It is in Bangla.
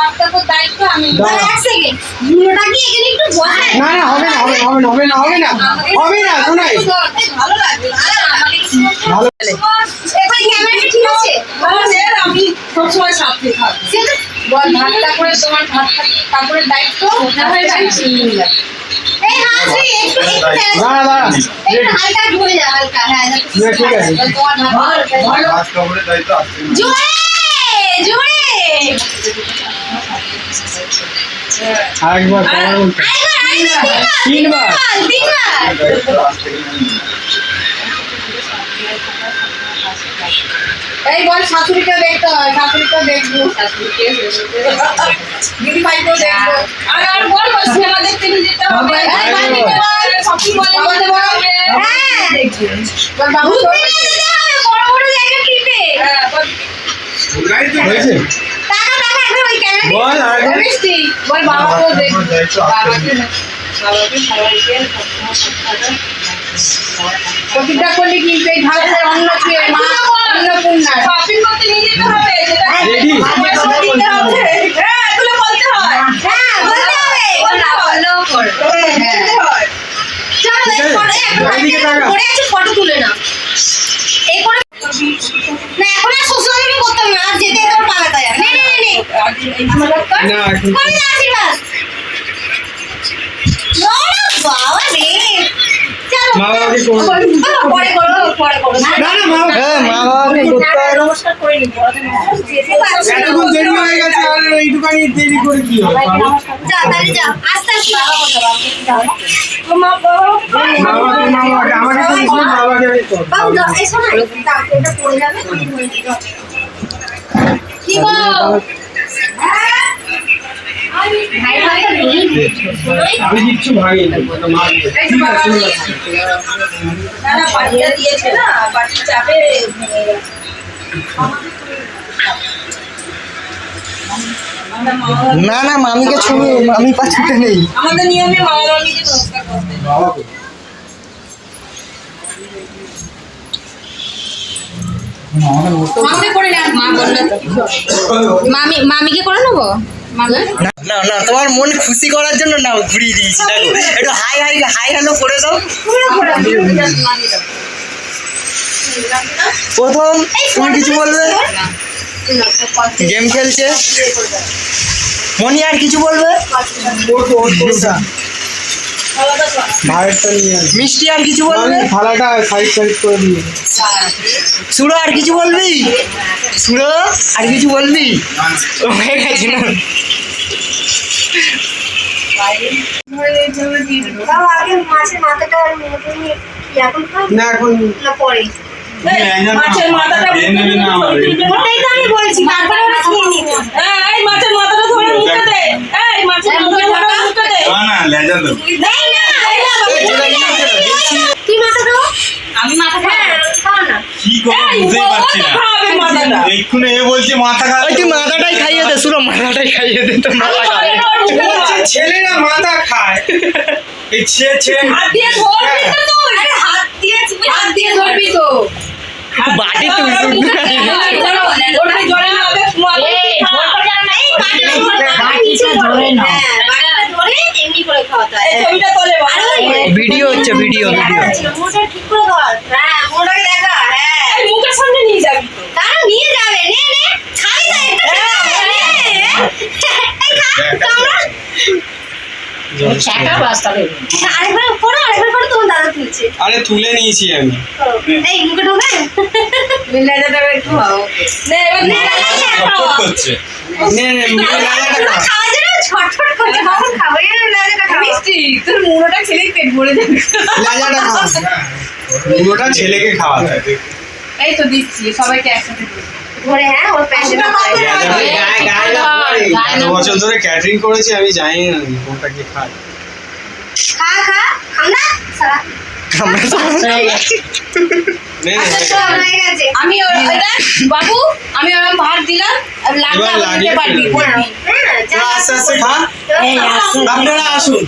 ভাতটা তো দায়িত্ব আমি এক সেকেন্ড মুড়োটা কি এখানে একটু বসায় না না হবে না হবে না হবে না হবে না হবে না না ভালো লাগবে। ভালো। এখানে ক্যামেরাটা ঠিক আছে? আমাদের আমি সবসময় সাথে থাকি। বল ভাতটা করে তোমার ভাতটা কাপড়ের দায়িত্ব? না হয়ে যাচ্ছে এই হাসি একটু একটু দাঁড়া দাঁড়া একটু হালকা ঢুকে যা হালকা হ্যাঁ ঠিক আছে। তোমার ভাত কাজ দায়িত্ব আসছে জোরে জোরে তিনবার। এই বল শাশুড়িকে দেখতে হয় শাশুড়িকে দেখব। শাশুড়িকে দিদি ভাইকেও দেখব। আর আর বল সিনেমা দেখতে নিয়ে যেতে হবে। বলে বলতে বলবে হ্যাঁ। বাবু ঘুরতে নিয়ে যেতে হবে বড় বড় জায়গা ট্রিপে হ্যাঁ বল হয়েছে? টাকা টাকা একবার ওই ক্যামেরা বল করলে কিন্তু এই ভারতের অন্ন মা অন্নপূর্ণা শপিং করতে নিয়ে যেতে হবে যেটা Ready? আমার সব দিতে হবে। হ্যাঁ এগুলো বলতে হয়। হ্যাঁ বলতে হবে না বললেও হ্যাঁ চলো ঠিক ফটো একটু তুলে নাও। না নে মা বাবাকে দেরি হয়ে এইটুখানি দেরি করে কি হবে? বাবা? যা তাহলে যা আস্তে আস্তে মা বাবা মা বাবাকে মা বাবাকে আমাকে করিস না, না না মামিকে ছবি মামি পাচ্ছিতে নেই। মামা মামিকে। মামাকে করে নেব? না না, তোমার মন খুশি করার জন্য না, ঘুরিয়ে দিয়েছি, দেখো। একটু হাই হাই হাই, হ্যালো করে দাও। প্রথম, তুমি কিছু বলবে? গেম খেলছে? মনি আর কিছু বলবে? মিষ্টি আর কিছু বলবে? থালাটা সাইড সাইড করে দিয়ে সুরো আর কিছু বলবি? সুরো আর কিছু বলবি? হয়ে গেছে না। মাছের মাথাটা না এখন না পরে। মাছের মাথাটা খেয়ে নেবে না আমার। ওটাই তো আমি বলছি তারপরে ওরা খেয়ে নিবে এই মাছের মাথাটা ধরে মুখে দে। এই মাছের মাথাটা ধরে মুখে দে। না না লেজা দেবো। দেই না কি মাথা দাও আমি মাথা হ্যাঁ না কি করব বুঝতেই পারছি না এক্ষুনি এ বলছে মাথা খারাপ তুই মাথাটাই খাইয়ে দে সুরো মাথাটাই খাইয়ে দে তো মাথা খাবে ছেলেরা মাথা খায় এই ছে ছে হাত দিয়ে ধরবি তো তুই আরে হাত দিয়ে হাত দিয়ে ধরবি তো বাটি তো ওটা জলে হবে এই বাটিটা ধরে না হ্যাঁ বাটিটা ধরে এমনি করে খাওয়াতে এই ছবিটা তোলে আর ওই ভিডিও হচ্ছে ভিডিও ভিডিও মোটা ঠিক করে ধর হ্যাঁ মোটাকে দেখা হ্যাঁ। মুখের সামনে নিয়ে যাবি তারা নিয়ে যাবে নে নে। খাই না একটু নে। এই খা কামড়া আরেকবার করো আরেকবার করো তোমার দাদা তুলছে। আরে তুলে নিয়েছি আমি। এই মুখে ঢোকে। একটু হাও নে নে নে নে কখন খাব এই লাজাটা খাব মিষ্টি তোর মুড়োটা খেলেই পেট ভরে যাবে। লাজাটা খা পুরোটা ছেলেকে খাওয়াতে। এই তো দিচ্ছি সবাইকে একসাথে দিচ্ছি। হ্যাঁ ওর। এত বছর ধরে ক্যাটারিং করেছি আমি জানি না কোনটা কি খায় খা খা খামনা সারা। নে নে, নে গেছে। আমি বাবু আমি ওরকম ভাত দিলাম লাগলে পারবি ফেলবি। বলবি হ্যাঁ আপনারা আসুন